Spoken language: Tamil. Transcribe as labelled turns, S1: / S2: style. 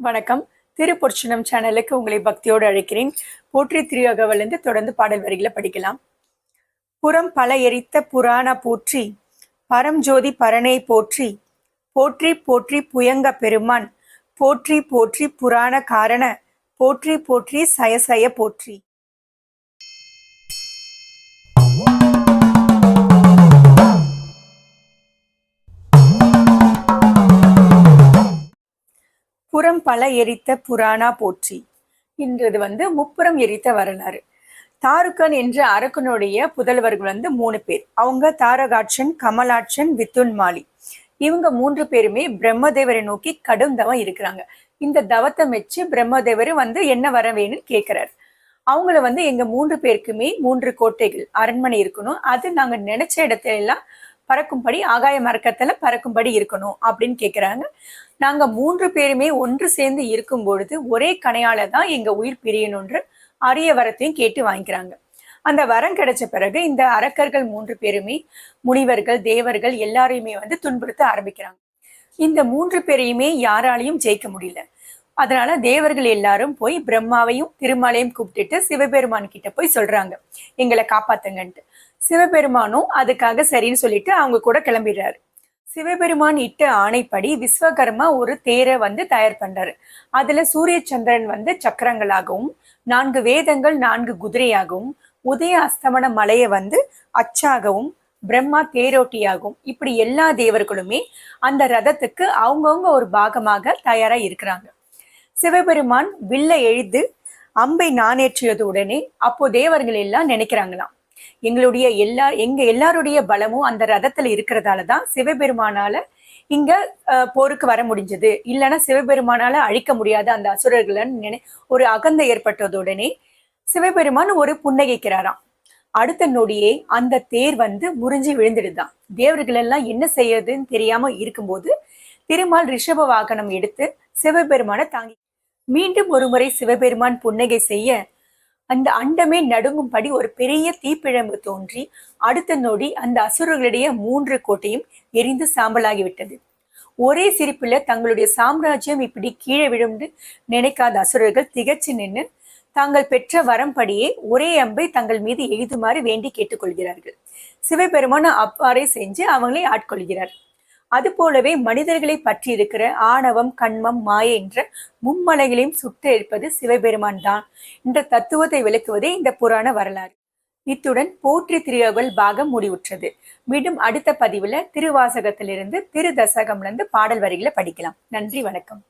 S1: வணக்கம். திருப்பொற்சனம் சேனலுக்கு உங்களை பக்தியோடு அழைக்கிறேன். போற்றி திரியகவிலிருந்து தொடர்ந்து பாடல் வரிகளை படிக்கலாம். புறம் பல எரித்த புராண போற்றி பரம்ஜோதி பரனை போற்றி போற்றி போற்றி புயங்க பெருமான் போற்றி போற்றி புராண காரண போற்றி போற்றி சயசய போற்றி. புறம் பல எரித்த புராணா போற்றி. இன்றது வந்து முப்புறம் எரித்த வரலாறு. தாருக்கன் என்ற அரக்கனுடைய புதல்வர்கள் வந்து மூணு பேர். அவங்க தாரகாட்சன் கமலாட்சன் வித்துன் மாலி இவங்க மூன்று பேருமே பிரம்மதேவரை நோக்கி கடும் தவம் இருக்கிறாங்க. இந்த தவத்தை மெச்சு பிரம்மதேவர் வந்து என்ன வர வேணும்னு கேட்கிறாரு அவங்கள வந்து எங்க மூன்று பேருக்குமே மூன்று கோட்டைகள் அரண்மனை இருக்கணும். அது நாங்க நினைச்ச இடத்துல எல்லாம் பறக்கும்படி ஆகாய மரக்கத்துல பறக்கும்படி இருக்கணும் அப்படின்னு கேட்குறாங்க நாங்க மூன்று பேருமே ஒன்று சேர்ந்து இருக்கும் பொழுது ஒரே கணையால தான் எங்க உயிர் பிரியணுன்ற அரிய வரத்தையும் கேட்டு வாங்கிக்கிறாங்க. அந்த வரம் கிடைச்ச பிறகு இந்த அரக்கர்கள் மூன்று பேருமே முனிவர்கள் தேவர்கள் எல்லாரையுமே வந்து துன்புறுத்த ஆரம்பிக்கிறாங்க. இந்த மூன்று பேரையுமே யாராலையும் ஜெயிக்க முடியல. அதனால தேவர்கள் எல்லாரும் போய் பிரம்மாவையும் திருமாலையும் கூப்பிட்டுட்டு சிவபெருமான் கிட்ட போய் சொல்றாங்க. எங்களை காப்பாத்துங்கன்ட்டு. சிவபெருமானும் அதுக்காக சரின்னு சொல்லிட்டு அவங்க கூட கிளம்பிடுறாரு. சிவபெருமான் இட்ட ஆணைப்படி விஸ்வகர்மா ஒரு தேரை வந்து தயார் பண்றாரு. அதுல சூரிய சந்திரன் வந்து சக்கரங்களாகவும் நான்கு வேதங்கள் நான்கு குதிரையாகவும் உதய அஸ்தமன மலையை வந்து அச்சாகவும் பிரம்மா தேரோட்டியாகவும் இப்படி எல்லா தேவர்களுமே அந்த ரதத்துக்கு அவங்கவுங்க ஒரு பாகமாக தயாரா இருக்கிறாங்க. சிவபெருமான் வில்ல எழுது அம்பை நானேற்றியது உடனே அப்போ தேவர்கள் எல்லாம் நினைக்கிறாங்களாம். எங்களுடைய எல்லா எங்க எல்லாருடைய பலமும் அந்த ரதத்துல இருக்கிறதால தான் சிவபெருமானால இங்க போருக்கு வர முடிஞ்சது. இல்லைன்னா சிவபெருமானால அழிக்க முடியாத அந்த அசுரர்கள் நினை ஒரு அகந்த ஏற்பட்டதுடனே சிவபெருமான் ஒரு புன்னகைக்கிறாராம். அடுத்த நொடியே அந்த தேர் வந்து முறிஞ்சி விழுந்துடுதான் தேவர்கள் எல்லாம் என்ன செய்யறதுன்னு தெரியாம இருக்கும்போது திருமால் ரிஷப வாகனம் எடுத்து சிவபெருமான தாங்கி மீண்டும் ஒருமுறை சிவபெருமான் புன்னகை செய்ய அந்த அண்டமே நடுங்கும்படி ஒரு பெரிய தீப்பிழம்பு தோன்றி அடுத்த நொடி அந்த அசுரர்களுடைய மூன்று கோட்டையும் எரிந்து சாம்பலாகிவிட்டது. ஒரே சிரிப்புல தங்களுடைய சாம்ராஜ்யம் இப்படி கீழே விழுந்து நினைக்காத அசுரர்கள் திகச்சு நின்று தாங்கள் பெற்ற வரம்படியே ஒரே அம்பை தங்கள் மீது எழுதுமாறு வேண்டி கேட்டுக்கொள்கிறார்கள். சிவபெருமான அவ்வாறே செஞ்சு அவங்களை ஆட்கொள்கிறார். அது போலவே மனிதர்களை பற்றி இருக்கிற ஆணவம் கண்மம் மாய என்ற மும்மலைகளையும் சுட்டு இருப்பது சிவபெருமான் தான். என்ற தத்துவத்தை விளக்குவதே இந்த புராண வரலாறு. இத்துடன் போற்றி திருவகள் பாகம் முடிவுற்றது. மீண்டும் அடுத்த பதிவுல திருவாசகத்திலிருந்து திரு தசகம்ல இருந்து பாடல் வரிகளை படிக்கலாம். நன்றி வணக்கம்.